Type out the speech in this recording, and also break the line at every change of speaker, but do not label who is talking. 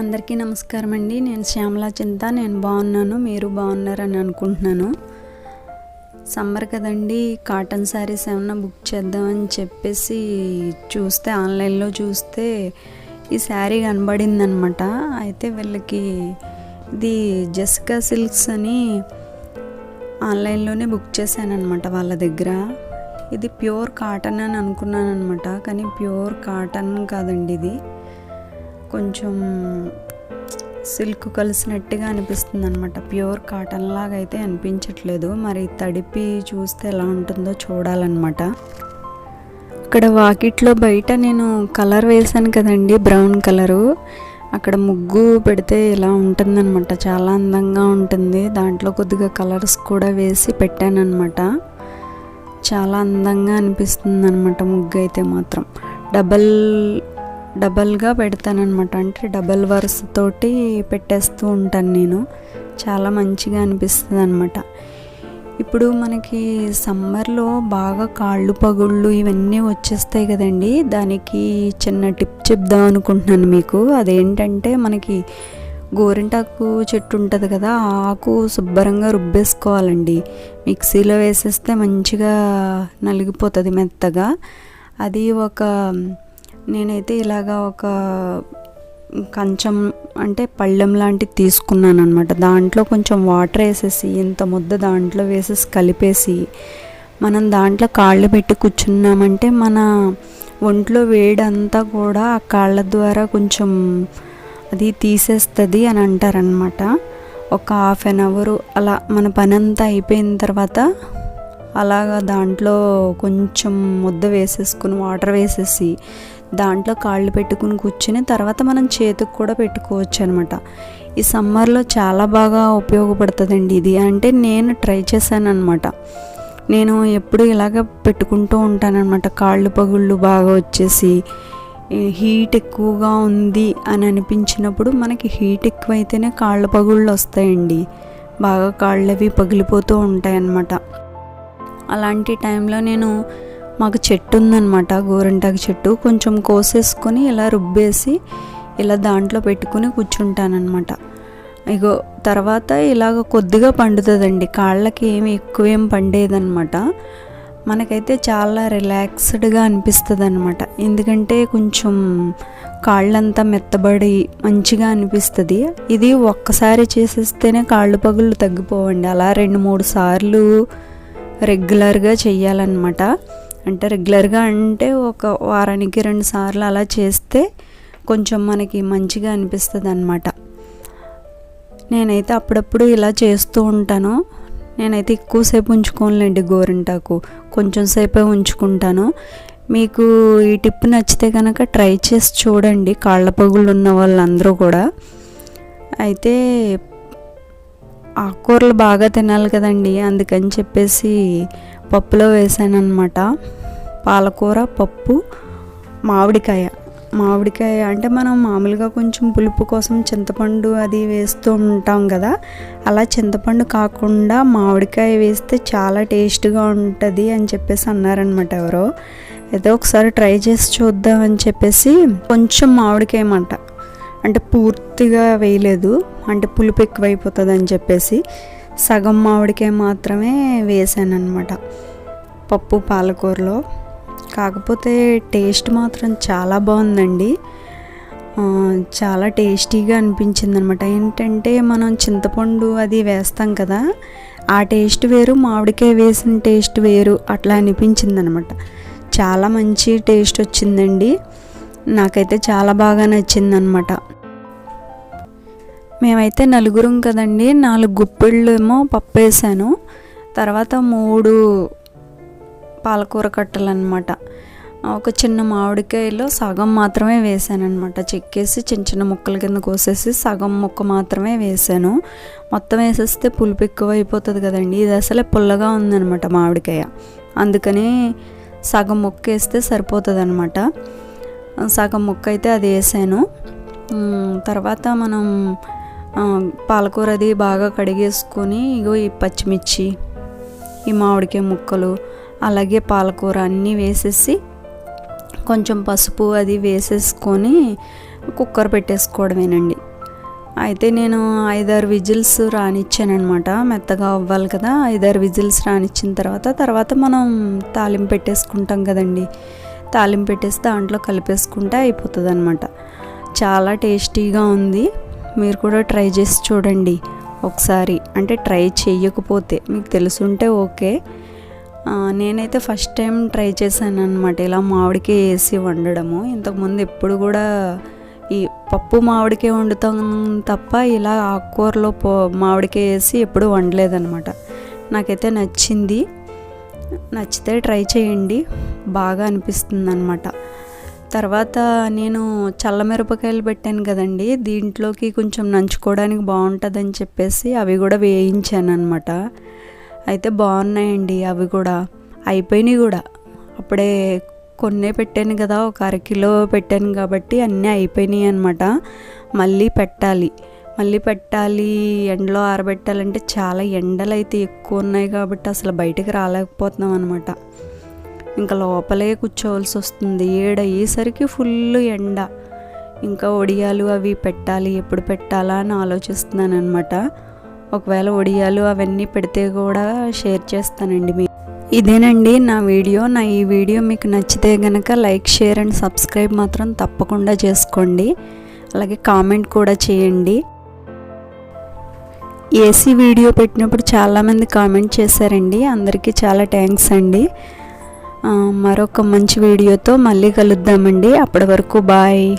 అందరికీ నమస్కారం అండి. నేను శ్యామలా చింత నేను బాగున్నాను మీరు బాగున్నారని అనుకుంటున్నాను. సమ్మర్ కదండి కాటన్ శారీస్ ఏమన్నా బుక్ చేద్దామని చెప్పేసి చూస్తే ఆన్లైన్లో చూస్తే ఈ శారీ కనబడింది అనమాట అయితే వీళ్ళకి ఇది జస్కా సిల్క్స్ అని ఆన్లైన్లోనే బుక్ చేశాను అనమాట వాళ్ళ దగ్గర. ఇది ప్యూర్ కాటన్ అని అనుకున్నాను అనమాట కానీ ప్యూర్ కాటన్ కాదండి ఇది. కొంచెం సిల్క్ కలిసినట్టుగా అనిపిస్తుంది అనమాట ప్యూర్ కాటన్ లాగా అయితే అనిపించట్లేదు. మరి తడిపి చూస్తే ఎలా ఉంటుందో చూడాలన్నమాట. ఇక్కడ వాకిట్లో బయట నేను కలర్ వేశాను కదండి బ్రౌన్ కలరు. అక్కడ ముగ్గు పెడితే ఇలా ఉంటుందన్నమాట. చాలా అందంగా ఉంటుంది. దాంట్లో కొద్దిగా కలర్స్ కూడా వేసి పెట్టానన్నమాట. చాలా అందంగా అనిపిస్తుంది అనమాట ముగ్గు అయితే మాత్రం. డబల్ డబల్గా పెడతానమాట అంటే డబల్ వరుస తోటి పెట్టేస్తూ ఉంటాను నేను. చాలా మంచిగా అనిపిస్తుంది అనమాట ఇప్పుడు మనకి సమ్మర్లో బాగా కాళ్ళు పగుళ్ళు ఇవన్నీ వచ్చేస్తాయి కదండి. దానికి చిన్న టిప్ చెప్దాం అనుకుంటున్నాను మీకు. అదేంటంటే మనకి గోరింటాకు చెట్టు ఉంటుంది కదా ఆకు శుభ్రంగా రుబ్బేసుకోవాలండి. మిక్సీలో వేసేస్తే మంచిగా నలిగిపోతుంది మెత్తగా. అది ఒక నేనైతే ఇలాగా ఒక కంచం అంటే పళ్ళెం లాంటిది తీసుకున్నాను అనమాట దాంట్లో కొంచెం వాటర్ వేసేసి ఇంత ముద్ద దాంట్లో వేసేసి కలిపేసి మనం దాంట్లో కాళ్ళు పెట్టి కూర్చున్నామంటే మన ఒంట్లో వేడంతా కూడా ఆ కాళ్ళ ద్వారా కొంచెం అది తీసేస్తుంది అని అంటారనమాట ఒక హాఫ్ అన్ అవర్ అలా మన పని అంతా అయిపోయిన తర్వాత అలాగా దాంట్లో కొంచెం ముద్ద వేసేసుకుని వాటర్ వేసేసి దాంట్లో కాళ్ళు పెట్టుకుని కూర్చుని తర్వాత మనం చేతికి కూడా పెట్టుకోవచ్చు అనమాట ఈ సమ్మర్లో చాలా బాగా ఉపయోగపడుతుందండి ఇది. అంటే నేను ట్రై చేశాను అనమాట నేను ఎప్పుడు ఇలాగ పెట్టుకుంటూ ఉంటానన్నమాట. కాళ్ళు పగుళ్ళు బాగా వచ్చేసి హీట్ ఎక్కువగా ఉంది అని అనిపించినప్పుడు మనకి హీట్ ఎక్కువైతేనే కాళ్ళ పగుళ్ళు వస్తాయండి. బాగా కాళ్ళు అవి పగిలిపోతూ ఉంటాయన్నమాట. అలాంటి టైంలో నేను మాకు చెట్టు ఉందన్నమాట గోరింటాకు చెట్టు. కొంచెం కోసేసుకొని ఇలా రుబ్బేసి ఇలా దాంట్లో పెట్టుకుని కూర్చుంటానన్నమాట. ఇగో తర్వాత ఇలాగ కొద్దిగా పండుతుందండి. కాళ్ళకి ఏమి ఎక్కువేం పండేదన్నమాట. మనకైతే చాలా రిలాక్స్డ్గా అనిపిస్తుంది అనమాట ఎందుకంటే కొంచెం కాళ్ళంతా మెత్తబడి మంచిగా అనిపిస్తుంది. ఇది ఒక్కసారి చేసేస్తేనే కాళ్ళు పగుళ్ళు తగ్గిపోవండి. అలా రెండు మూడు సార్లు రెగ్యులర్గా చెయ్యాలన్నమాట. అంటే రెగ్యులర్గా అంటే ఒక వారానికి రెండు సార్లు అలా చేస్తే కొంచెం మనకి మంచిగా అనిపిస్తుంది అనమాట నేనైతే అప్పుడప్పుడు ఇలా చేస్తూ ఉంటాను. నేనైతే ఎక్కువసేపు ఉంచుకోనులేండి గోరింటాకు. కొంచెం సేపే ఉంచుకుంటాను. మీకు ఈ టిప్ నచ్చితే కనుక ట్రై చేసి చూడండి. కాళ్ళ పగులు ఉన్న వాళ్ళందరూ కూడా. అయితే ఆకుకూరలు బాగా తినాలి కదండి. అందుకని చెప్పేసి పప్పులో వేసాను అనమాట పాలకూర పప్పు మామిడికాయ. మామిడికాయ అంటే మనం మామూలుగా కొంచెం పులుపు కోసం చింతపండు అది వేస్తూ ఉంటాం కదా. అలా చింతపండు కాకుండా మామిడికాయ వేస్తే చాలా టేస్ట్గా ఉంటుంది అని చెప్పేసి అన్నారనమాట ఎవరో. ఏదో ఒకసారి ట్రై చేసి చూద్దాం అని చెప్పేసి కొంచెం మామిడికాయ అన్నమాట. అంటే పూర్తిగా వేయలేదు. అంటే పులుపు ఎక్కువైపోతుంది అని చెప్పేసి. సగం మామిడికాయ మాత్రమే వేసాను అనమాట పప్పు పాలకూరలో. కాకపోతే టేస్ట్ మాత్రం చాలా బాగుందండి. చాలా టేస్టీగా అనిపించింది అనమాట ఏంటంటే మనం చింతపండు అది వేస్తాం కదా ఆ టేస్ట్ వేరు మామిడికాయ వేసిన టేస్ట్ వేరు అట్లా అనిపించింది అనమాట చాలా మంచి టేస్ట్ వచ్చిందండి. నాకైతే చాలా బాగా నచ్చింది అనమాట మేమైతే నలుగురం కదండి. నాలుగు గుప్పిళ్ళు ఏమో పప్పు వేసాను తర్వాత మూడు పాలకూర కట్టలు అనమాట ఒక చిన్న మామిడికాయలో సగం మాత్రమే వేసాను అనమాట చెక్కేసి చిన్న చిన్న ముక్కల కింద కోసేసి సగం ముక్క మాత్రమే వేసాను. మొత్తం వేసేస్తే పులుపు ఎక్కువ అయిపోతుంది కదండి. ఇది అసలే పుల్లగా ఉందనమాట మామిడికాయ. అందుకని సగం ముక్క వేస్తే సరిపోతుంది అనమాట సగం ముక్క అయితే అది వేసాను. తర్వాత మనం పాలకూర అది బాగా కడిగేసుకొని ఇగో ఈ పచ్చిమిర్చి ఈ మామిడికాయ ముక్కలు అలాగే పాలకూర అన్నీ వేసేసి కొంచెం పసుపు అది వేసేసుకొని కుక్కర్ పెట్టేసుకోవడమేనండి. అయితే నేను ఐదారు విజిల్స్ రానిచ్చానమాట మెత్తగా అవ్వాలి కదా ఐదారు విజిల్స్ రానిచ్చిన తర్వాత తర్వాత మనం తాలింపు పెట్టేసుకుంటాం కదండి. తాలింపు పెట్టేసి దాంట్లో కలిపేసుకుంటే అయిపోతుంది అనమాట చాలా టేస్టీగా ఉంది. మీరు కూడా ట్రై చేసి చూడండి ఒకసారి. అంటే ట్రై చేయకపోతే మీకు తెలుసుంటే ఓకే. నేనైతే ఫస్ట్ టైం ట్రై చేశాను అనమాట ఇలా మామిడికాయ వేసి వండడము. ఇంతకుముందు ఎప్పుడు కూడా ఈ పప్పు మామిడికాయ వండుతాం తప్ప ఇలా ఆకుకూరలో పో మామిడికాయ వేసి ఎప్పుడు వండలేదనమాట నాకైతే నచ్చింది. నచ్చితే ట్రై చేయండి. బాగా అనిపిస్తుంది అనమాట తర్వాత నేను చల్లమిరపకాయలు పెట్టాను కదండి. దీంట్లోకి కొంచెం నంచుకోవడానికి బాగుంటుందని చెప్పేసి అవి కూడా వేయించాను అనమాట అయితే బాగున్నాయండి అవి కూడా. అయిపోయినాయి కూడా. అప్పుడే కొన్నే పెట్టాను కదా ఒక అరకిలో పెట్టాను కాబట్టి అన్నీ అయిపోయినాయి అనమాట మళ్ళీ పెట్టాలి. మళ్ళీ పెట్టాలి ఎండలో ఆరబెట్టాలంటే చాలా ఎండలు అయితే ఎక్కువ ఉన్నాయి కాబట్టి అసలు బయటికి రాలేకపోతున్నాం అనమాట ఇంకా లోపలే కూర్చోవలసి వస్తుంది. ఏడయ్యేసరికి ఫుల్ ఎండ. ఇంకా ఒడియాలు అవి పెట్టాలి ఎప్పుడు పెట్టాలా అని ఆలోచిస్తున్నాను అనమాట ఒకవేళ ఒడియాలు అవన్నీ పెడితే కూడా షేర్ చేస్తానండి మీ. ఇదేనండి నా వీడియో. నా ఈ వీడియో మీకు నచ్చితే గనక లైక్ షేర్ అండ్ సబ్స్క్రైబ్ మాత్రం తప్పకుండా చేసుకోండి. అలాగే కామెంట్ కూడా చేయండి. ఏసీ వీడియో పెట్టినప్పుడు చాలామంది కామెంట్ చేశారండి. అందరికీ చాలా థ్యాంక్స్ అండి. మరొక మంచి వీడియోతో మళ్ళీ కలుద్దామండి. అప్పటి వరకు బాయ్.